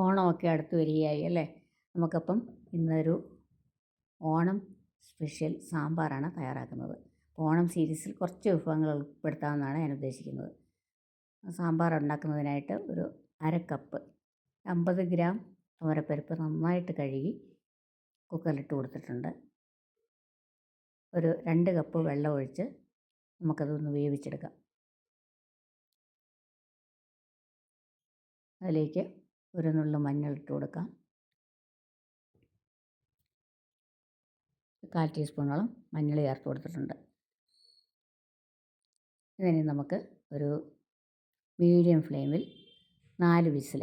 ഓണമൊക്കെ അടുത്ത് വരികയായി അല്ലേ? നമുക്കപ്പം ഇന്നൊരു ഓണം സ്പെഷ്യൽ സാമ്പാറാണ് തയ്യാറാക്കുന്നത്. ഓണം സീരീസിൽ കുറച്ച് വിഭവങ്ങൾ ഉൾപ്പെടുത്താമെന്നാണ് ഞാൻ ഉദ്ദേശിക്കുന്നത്. സാമ്പാർ ഉണ്ടാക്കുന്നതിനായിട്ട് ഒരു അര കപ്പ് അമ്പത് ഗ്രാം തോരപ്പരിപ്പ് നന്നായിട്ട് കഴുകി കുക്കറിലിട്ട് കൊടുത്തിട്ടുണ്ട്. ഒരു രണ്ട് കപ്പ് വെള്ളം ഒഴിച്ച് നമുക്കതൊന്ന് വേവിച്ചെടുക്കാം. അതിലേക്ക് ഒരു നുള്ളു മഞ്ഞൾ ഇട്ട് കൊടുക്കാം. കാൽ ടീസ്പൂണോളം മഞ്ഞൾ ചേർത്ത് കൊടുത്തിട്ടുണ്ട്. ഇതിനി നമുക്ക് ഒരു മീഡിയം ഫ്ലെയിമിൽ നാല് വിസിൽ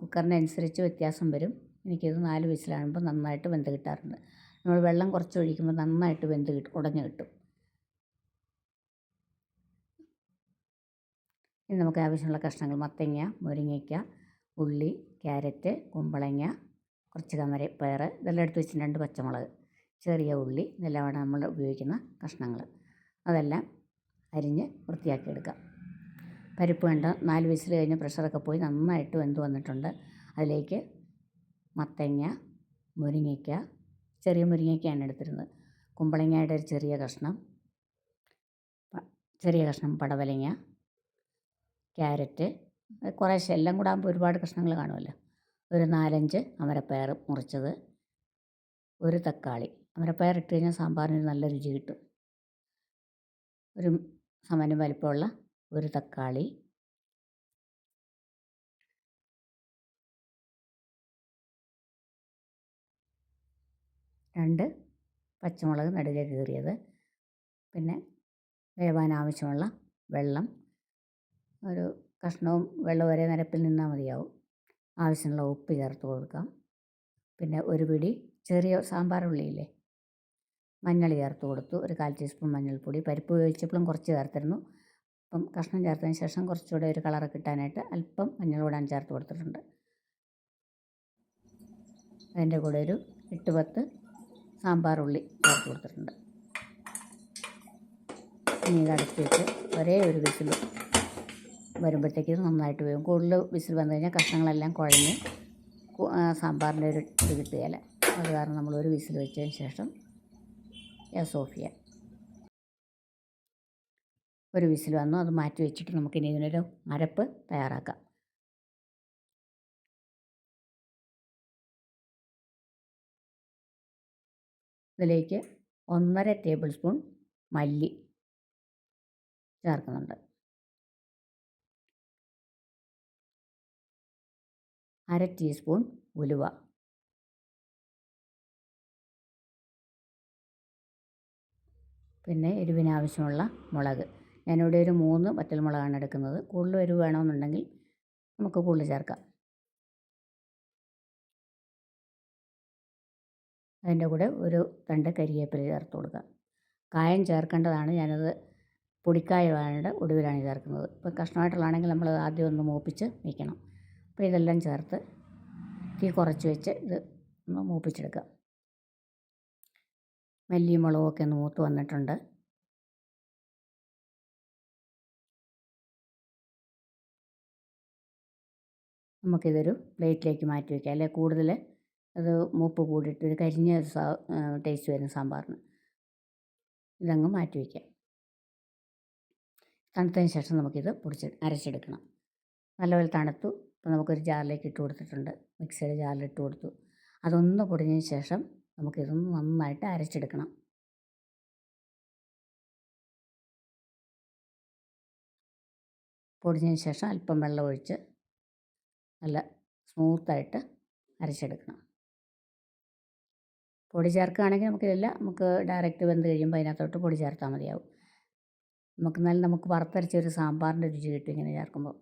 കുക്കറിനനുസരിച്ച് വ്യത്യാസം വരും. എനിക്കിത് നാല് വിസിലാകുമ്പോൾ നന്നായിട്ട് വെന്ത് കിട്ടാറുണ്ട്. നമ്മൾ വെള്ളം കുറച്ച് ഒഴിക്കുമ്പോൾ നന്നായിട്ട് വെന്ത് കിട്ടും ഉടഞ്ഞു കിട്ടും. ഇനി നമുക്ക് ആവശ്യമുള്ള കഷ്ണങ്ങൾ മത്തങ്ങ മുരിങ്ങയ്ക്ക ഉള്ളി ക്യാരറ്റ് കുമ്പളങ്ങ കുറച്ച് കമര പയർ ഇതെല്ലാം എടുത്ത് വെച്ചിട്ടുണ്ട് രണ്ട് പച്ചമുളക്. ചെറിയ ഉള്ളി ഇതെല്ലാമാണ് നമ്മൾ ഉപയോഗിക്കുന്ന കഷ്ണങ്ങൾ. അതെല്ലാം അരിഞ്ഞ് വൃത്തിയാക്കി എടുക്കാം പരിപ്പ് വേണ്ട നാല് വിസിൽ കഴിഞ്ഞ് പ്രഷറൊക്കെ പോയി നന്നായിട്ട് വെന്ത് വന്നിട്ടുണ്ട്. അതിലേക്ക് മത്തങ്ങ മുരിങ്ങയ്ക്ക ചെറിയ മുരിങ്ങയ്ക്കയാണ് എടുത്തിരുന്നത്. കുമ്പളങ്ങയുടെ ഒരു ചെറിയ കഷ്ണം ചെറിയ കഷ്ണം പടവലങ്ങ ക്യാരറ്റ് കുറേശ്ശെ എല്ലാം കൂടെ ആകുമ്പോൾ ഒരുപാട് കഷ്ണങ്ങൾ കാണുമല്ലോ. ഒരു നാലഞ്ച് അമരപ്പയർ മുറിച്ചത്. ഒരു തക്കാളി. അമരപ്പയർ ഇട്ട് കഴിഞ്ഞാൽ സാമ്പാറിന് നല്ല രുചി കിട്ടും. ഒരു സമനം വലിപ്പമുള്ള ഒരു തക്കാളി. രണ്ട് പച്ചമുളക് നടുകെ കീറിയത്. പിന്നെ വേവാൻ ആവശ്യമുള്ള വെള്ളം. ഒരു കഷ്ണവും വെള്ളം ഒരേ നിരപ്പിൽ നിന്നാൽ മതിയാവും. ആവശ്യമുള്ള ഉപ്പ് ചേർത്ത് കൊടുക്കാം. പിന്നെ ഒരു പിടി ചെറിയ സാമ്പാർ ഉള്ളിയില്ലേ? മഞ്ഞൾ ചേർത്ത് കൊടുത്തു. ഒരു കാൽ ടീസ്പൂൺ മഞ്ഞൾപ്പൊടി. പരിപ്പ് ഉപയോഗിച്ചപ്പോഴും കുറച്ച് ചേർത്തിരുന്നു. അപ്പം കഷ്ണം ചേർത്തതിന് ശേഷം കുറച്ചുകൂടെ ഒരു കളർ കിട്ടാനായിട്ട് അല്പം മഞ്ഞൾ കൂടാൻ ചേർത്ത് കൊടുത്തിട്ടുണ്ട്. അതിന്റെ കൂടെ ഒരു എട്ട് പത്ത് സാമ്പാർ ഉള്ളി ചേർത്ത് കൊടുത്തിട്ടുണ്ട്. ഇനി ഇത് വെച്ച് ഒരേ ഒരു വിസിൽ വരുമ്പോഴത്തേക്ക് നന്നായിട്ട് വേവും. കൂടുതൽ വിസിൽ വന്നു കഴിഞ്ഞാൽ കഷ്ണങ്ങളെല്ലാം കുഴഞ്ഞ് സാമ്പാറിന്റെ ഒരു ഇത് കിട്ടുകയില്ല. അത് കാരണം നമ്മൾ ഒരു വിസിൽ വെച്ചതിന് ശേഷം ഗ്യാസ് ഓഫ് ചെയ്യാം. ഒരു വിസിൽ വന്നു. അത് മാറ്റി വെച്ചിട്ട് നമുക്കിനി ഇതിനൊരു അരപ്പ് തയ്യാറാക്കാം. ഇതിലേക്ക് ഒന്നര ടേബിൾ സ്പൂൺ മല്ലി ചേർക്കുന്നുണ്ട്. അര ടീസ്പൂൺ ഉലുവ. പിന്നെ എരിവിനാവശ്യമുള്ള മുളക്. ഞാനിവിടെ ഒരു മൂന്ന് വറ്റൽമുളകാണ് എടുക്കുന്നത്. കൂടുതൽ എരിവ് വേണമെന്നുണ്ടെങ്കിൽ നമുക്ക് കൂടുതൽ ചേർക്കാം. അതിന്റെ കൂടെ ഒരു തണ്ട് കരിയേപ്പില ചേർത്ത് കൊടുക്കാം. കായം ചേർക്കേണ്ടതാണ്. ഞാനത് പൊടിക്കായമായിട്ട് ഒടുവിലാണ് ചേർക്കുന്നത്. ഇപ്പോൾ കഷ്ണമായിട്ടുള്ളതാണെങ്കിൽ നമ്മൾ ആദ്യം ഒന്ന് മൂപ്പിച്ച് വയ്ക്കണം. അപ്പോൾ ഇതെല്ലാം ചേർത്ത് തീ കുറച്ച് വെച്ച് ഇത് ഒന്ന് മൂപ്പിച്ചെടുക്കാം. മല്ലിയും മുളകൊക്കെ ഒന്ന് മൂത്ത് വന്നിട്ടുണ്ട്. നമുക്കിതൊരു പ്ലേറ്റിലേക്ക് മാറ്റി വയ്ക്കാം അല്ലെങ്കിൽ കൂടുതൽ അത് മൂപ്പ് കൂടിയിട്ട് ഒരു കരിഞ്ഞ ടേസ്റ്റ് വരുന്ന സാമ്പാറിന്. ഇതങ്ങ് മാറ്റി വയ്ക്കാം തണുത്തതിന് ശേഷം നമുക്കിത് പൊടിച്ച് അരച്ചെടുക്കണം. നല്ലപോലെ തണുത്തു അപ്പോൾ നമുക്കൊരു ജാറിലേക്ക് ഇട്ട് കൊടുത്തിട്ടുണ്ട്. മിക്സിയുടെ ജാറിലിട്ട് കൊടുത്തു. അതൊന്ന് പൊടിഞ്ഞതിന് ശേഷം നമുക്കിതൊന്ന് നന്നായിട്ട് അരച്ചെടുക്കണം. പൊടിഞ്ഞതിന് ശേഷം അല്പം വെള്ളം ഒഴിച്ച് നല്ല സ്മൂത്തായിട്ട് അരച്ചെടുക്കണം. പൊടി ചേർക്കുകയാണെങ്കിൽ നമുക്കിതില്ല നമുക്ക് ഡയറക്റ്റ് വെന്ത് കഴിയുമ്പോൾ അതിനകത്തോട്ട് പൊടി ചേർത്താൽ മതിയാവും. നമുക്ക് നല്ല നമുക്ക് വറുത്തരച്ച ഒരു സാമ്പാറിന്റെ രുചി കിട്ടും ഇങ്ങനെ ചേർക്കുമ്പോൾ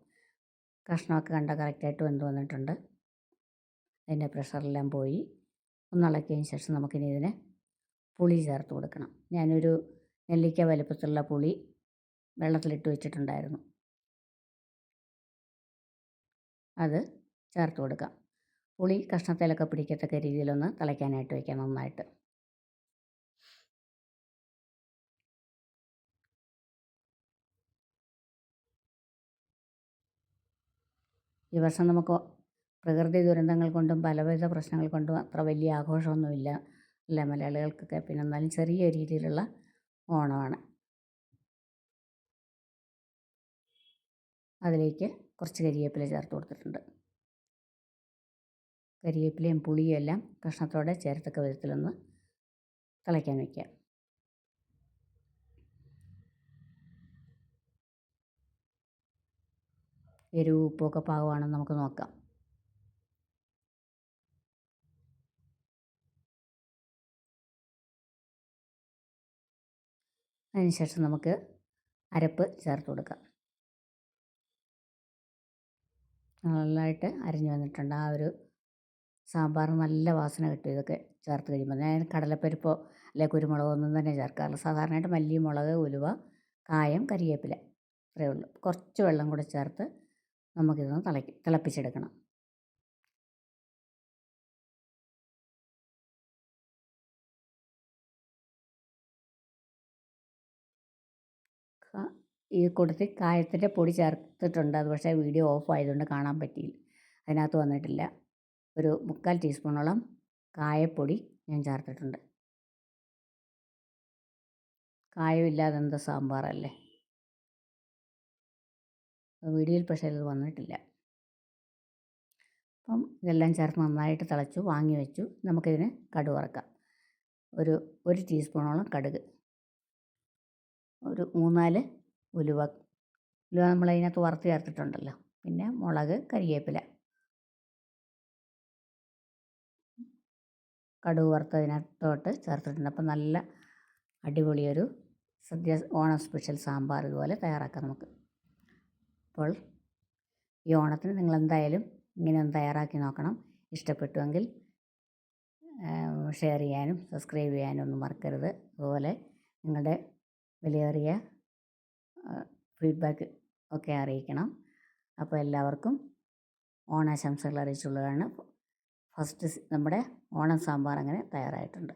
കഷ്ണമൊക്കെ കണ്ട കറക്റ്റായിട്ട് വെന്ത് വന്നിട്ടുണ്ട്. അതിന്റെ പ്രഷറെല്ലാം പോയി. ഒന്നിളക്കിയതിന് ശേഷം നമുക്കിനി ഇതിനെ പുളി ചേർത്ത് കൊടുക്കണം. ഞാനൊരു നെല്ലിക്ക വലുപ്പത്തിലുള്ള പുളി വെള്ളത്തിലിട്ട് വെച്ചിട്ടുണ്ടായിരുന്നു. അത് ചേർത്ത് കൊടുക്കാം. പുളി കഷ്ണത്തിലൊക്കെ പിടിക്കത്തക്ക രീതിയിലൊന്ന് തിളയ്ക്കാനായിട്ട് വയ്ക്കാം നന്നായിട്ട്. ഈ വർഷം നമുക്ക് പ്രകൃതി ദുരന്തങ്ങൾ കൊണ്ടും പലവിധ പ്രശ്നങ്ങൾ കൊണ്ടും അത്ര വലിയ ആഘോഷമൊന്നുമില്ല അല്ല മലയാളികൾക്കൊക്കെ. പിന്നെ എന്നാലും ചെറിയ രീതിയിലുള്ള ഓണമാണ്. അതിലേക്ക് കുറച്ച് കരിയേപ്പില ചേർത്ത് കൊടുത്തിട്ടുണ്ട്. കരിയേപ്പിലയും പുളിയും എല്ലാം കഷ്ണത്തോടെ ചേർത്തക്ക വിധത്തിലൊന്ന് തിളയ്ക്കാൻ വയ്ക്കുക എരിവ് ഉപ്പൊക്കെ പാകമാണെന്ന് നമുക്ക് നോക്കാം. അതിനുശേഷം നമുക്ക് അരപ്പ് ചേർത്ത് കൊടുക്കാം. നല്ലതായിട്ട് അരിഞ്ഞു വന്നിട്ടുണ്ട്. ആ ഒരു സാമ്പാർ നല്ല വാസന കിട്ടും ഇതൊക്കെ ചേർത്ത് കഴിയുമ്പോൾ. ഞാൻ കടലപ്പരിപ്പോ അല്ലെ കുരുമുളകോ ഒന്നും തന്നെ ചേർക്കാറില്ല. സാധാരണയായിട്ട് മല്ലി മുളക് ഉലുവ കായം കരിയേപ്പില ഇത്രയേ ഉള്ളൂ. കുറച്ച് വെള്ളം കൂടെ ചേർത്ത് നമുക്കിതൊന്ന് തിളക്കി തിളപ്പിച്ചെടുക്കണം. ഈ കൂട്ടത്തിൽ കായത്തിന്റെ പൊടി ചേർത്തിട്ടുണ്ട്. അത് പക്ഷേ വീഡിയോ ഓഫ് ആയതുകൊണ്ട് കാണാൻ പറ്റിയില്ല. അതിനകത്ത് വന്നിട്ടില്ല. ഒരു മുക്കാൽ ടീസ്പൂണോളം കായപ്പൊടി ഞാൻ ചേർത്തിട്ടുണ്ട്. കായമില്ലാതെന്താ സാമ്പാറല്ലേ? വീഡിയോയിൽ പക്ഷേ വന്നിട്ടില്ല. അപ്പം ഇതെല്ലാം ചേർത്ത് നന്നായിട്ട് തിളച്ചു വാങ്ങി വെച്ചു. നമുക്കിതിന് കടുക് വറക്കാം. ഒരു ഒരു ടീസ്പൂണോളം കടുക്. ഒരു മൂന്നാൽ ഉലുവ. ഉലുവ നമ്മൾ അതിനകത്ത് വറുത്ത് ചേർത്തിട്ടുണ്ടല്ലോ. പിന്നെ മുളക് കരിവേപ്പില കടുക് വറുത്തതിനകത്തോട്ട് ചേർത്തിട്ടുണ്ട്. അപ്പം നല്ല അടിപൊളിയൊരു സദ്യ ഓണം സ്പെഷ്യൽ സാമ്പാർ ഇതുപോലെ തയ്യാറാക്കാം നമുക്ക്. അപ്പോൾ ഈ ഓണത്തിന് നിങ്ങൾ എന്തായാലും ഇങ്ങനെ ഒന്ന് തയ്യാറാക്കി നോക്കണം. ഇഷ്ടപ്പെട്ടുവെങ്കിൽ ഷെയർ ചെയ്യാനും സബ്സ്ക്രൈബ് ചെയ്യാനും ഒന്നും മറക്കരുത്. അതുപോലെ നിങ്ങളുടെ വിലയേറിയ ഫീഡ്ബാക്ക് ഒക്കെ അറിയിക്കണം. അപ്പോൾ എല്ലാവർക്കും ഓണാശംസകൾ അറിയിച്ചുള്ളതാണ്. ഫസ്റ്റ് നമ്മുടെ ഓണം സാമ്പാർ അങ്ങനെ തയ്യാറായിട്ടുണ്ട്.